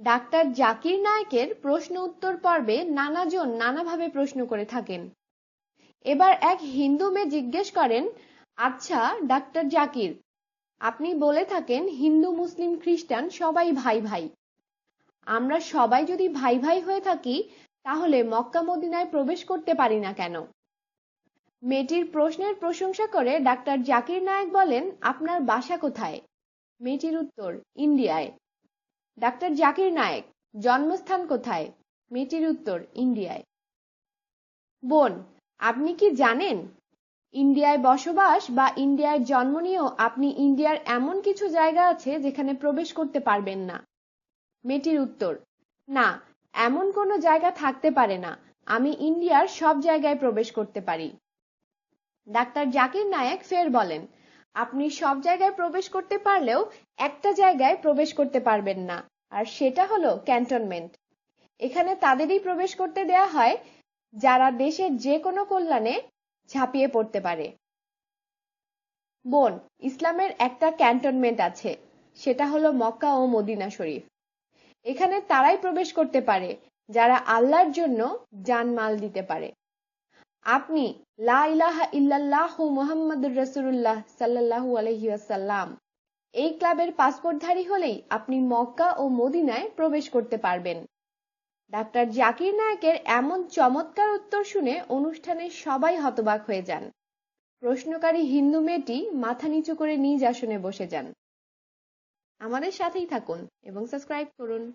Doctor Zakir নায়েকের প্রশ্ন উত্তর পর্বে নানাজন নানাভাবে প্রশ্ন করে থাকেন। এবার এক হিন্দু মেয়ে জিজ্ঞেস করেন আচ্ছা ডাক্তার জাকির, আপনি বলে থাকেন হিন্দু, মুসলিম, খ্রিস্টান সবাই ভাই ভাই। আমরা সবাই যদি ভাই ভাই হয়ে থাকি, তাহলে মক্কা মদিনায় প্রবেশ করতে পারি না কেন? মেয়েটির প্রশ্নের প্রশংসা করে ডাক্তার জাকির নায়েক বলেন, আপনার বাসা কোথায়? মেয়েটির উত্তর, ইন্ডিয়ায়। ডাক্তার জাকির নায়েক, জন্মস্থান কোথায়? মেয়েটির উত্তর, ইন্ডিয়ায়। বোন, আপনি কি জানেন? ইন্ডিয়ায় বসবাস বা ইন্ডিয়ায় জন্ম নিয়েও আপনি ইন্ডিয়ার এমন কিছু জায়গা আছে যেখানে প্রবেশ করতে পারবেন না? মেয়েটির উত্তর, না, এমন কোনো জায়গা থাকতে পারে না। আমি ইন্ডিয়ার সব জায়গায় প্রবেশ করতে পারি। ডাক্তার জাকির নায়েক ফের বলেন আপনি সব জায়গায় প্রবেশ করতে পারলেও একটা জায়গায় প্রবেশ করতে পারবেন না। আর সেটা হলো ক্যান্টনমেন্ট। এখানে তাদেরই প্রবেশ করতে দেয়া হয়, যারা দেশের যে কোনো কল্যাণে ঝাঁপিয়ে পড়তে পারে। বোন, ইসলামের একটা ক্যান্টনমেন্ট আছে, সেটা হলো মক্কা ও মদিনা শরীফ। এখানে তারাই প্রবেশ করতে পারে, যারা আল্লাহর জন্য জানমাল দিতে পারে। আপনি, লা ইলাহা ইল্লাল্লাহ মুহাম্মাদুর রাসূলুল্লাহ সাল্লাল্লাহু এই ক্লাবের পাসপোর্টধারী হলেই আপনি মক্কা ও মদিনায় প্রবেশ করতে পারবেন। ডাক্তার জাকির নায়েকের এমন চমৎকার উত্তর শুনে অনুষ্ঠানে সবাই হতবাক হয়ে যান। প্রশ্নকারী হিন্দু মেয়েটি মাথা নিচু করে নিজ আসনে বসে যান। আমাদের সাথেই থাকুন এবং সাবস্ক্রাইব করুন।